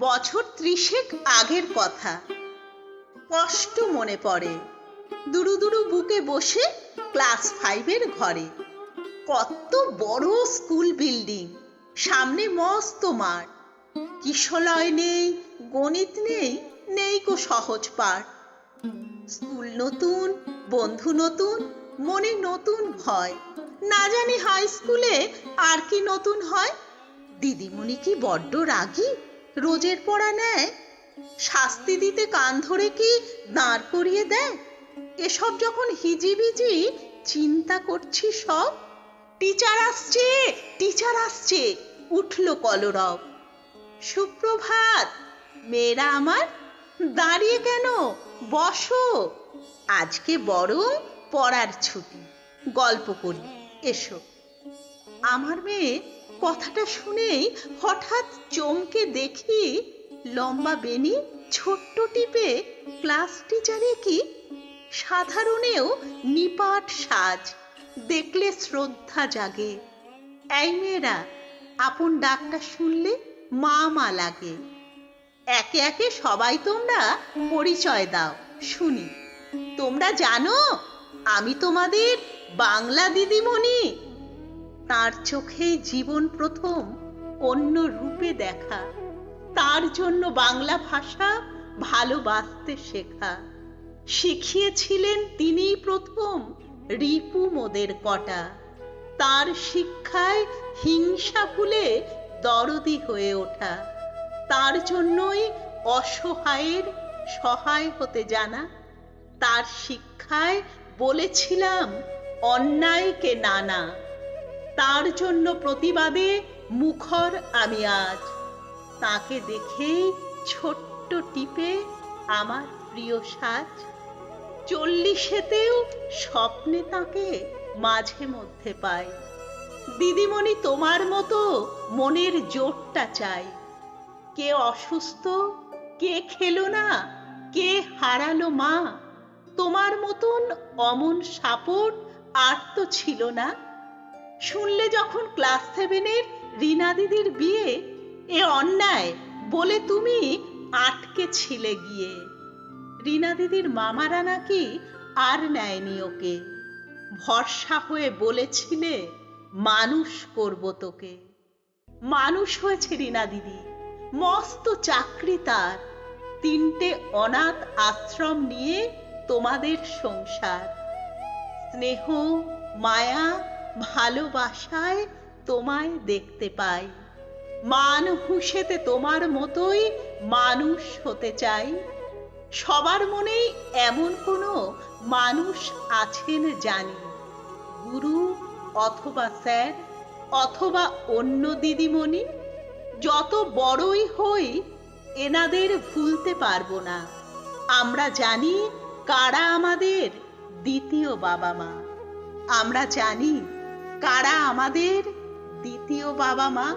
বছর ত্রিশেক আগের কথা। স্পষ্ট মনে পড়ে। দুরু দুরু বুকে বসে ক্লাস ফাইভের ঘরে। কত বড় স্কুল বিল্ডিং। সামনে মস্ত মাঠ। কিশলয় নেই, গণিত নেই নেই কো সহজ পাঠ। স্কুল নতুন, বন্ধু নতুন মনে নতুন ভয়। না জানি হাই স্কুলে আর কি নতুন হয়। দিদিমণি কি বড্ড রাগী? রোজের পড়া নেয়? শাস্তি দিতে কান ধরে কি দাঁড় করিয়ে দেয়? এসব যখন হিজিবিজি চিন্তা করছি সব। টিচার আসছে টিচার আসছে, উঠল কলরব। সুপ্রভাত, মেয়েরা আমার, দাঁড়িয়ে কেন? বসো। আজকে বরং পড়ার ছুটি। গল্প করি। এসো। আমার মেয়ে কথাটা শুনেই হঠাৎ চমকে দেখি, লম্বা বেনি ছোট্ট টিপে ক্লাস টিচারে কি সাধারণেও নিপাট সাজ, দেখলে শ্রদ্ধা জাগে। এই মেয়েরা, আপন ডাকটা শুনলে মা মা লাগে। একে একে সবাই তোমরা পরিচয় দাও, শুনি। তোমরা জানো আমি তোমাদের বাংলা দিদিমণি। তার চোখে জীবন প্রথম অন্য রূপে দেখা। তার জন্য বাংলা ভাষা ভালোবাসতে শেখা। শিখিয়েছিলেন তিনি প্রথম রিপু মোদের কটা। তার শিক্ষায় হিংসা ভুলে দরদি হয়ে ওঠা। তার জন্যই অসহায়ের সহায় হতে জানা। তার শিক্ষায় বলেছিলাম অন্যায়কে নানা, তার জন্য প্রতিবাদে মুখর আমি আজ। তাকে দেখেই ছোট্ট টিপে আমার প্রিয় সাজ। চল্লিশেতেও স্বপ্নে তাকে মাঝে মধ্যে পাই। দিদিমণি তোমার মতো মনের জোরটা চাই। কে অসুস্থ, কে খেলো না, কে হারালো মা তোমার মতন অমন সাপোর্ট আর তো ছিল না। শুনলে যখন ক্লাস সেভেনের রিনা দিদির বিয়ে, এ অন্যায় বলে তুমি আটকে ছিলে গিয়ে। রিনা দিদির মামারা নাকি আর নেয়নি ওকে। ভরসা হয়ে বলেছিলে, মানুষ করব তোকে। মানুষ হয়েছে রিনা দিদি, মস্ত চাকরি তার। তিনটে অনাথ আশ্রম নিয়ে তোমাদের সংসার। স্নেহ, মায়া, ভালোবাসায় তোমায় দেখতে পাই। মান হুসেতে তোমার মতোই মানুষ হতে চাই। সবার মনেই এমন কোনো মানুষ আছেন জানি। গুরু অথবা স্যার, অথবা অন্য দিদিমণি, যত বড়ই হই, এনাদের ভুলতে পারব না। আমরা জানি কারা আমাদের দ্বিতীয় বাবা মা? আমরা জানি কারা আমাদের দ্বিতীয় বাবা মা?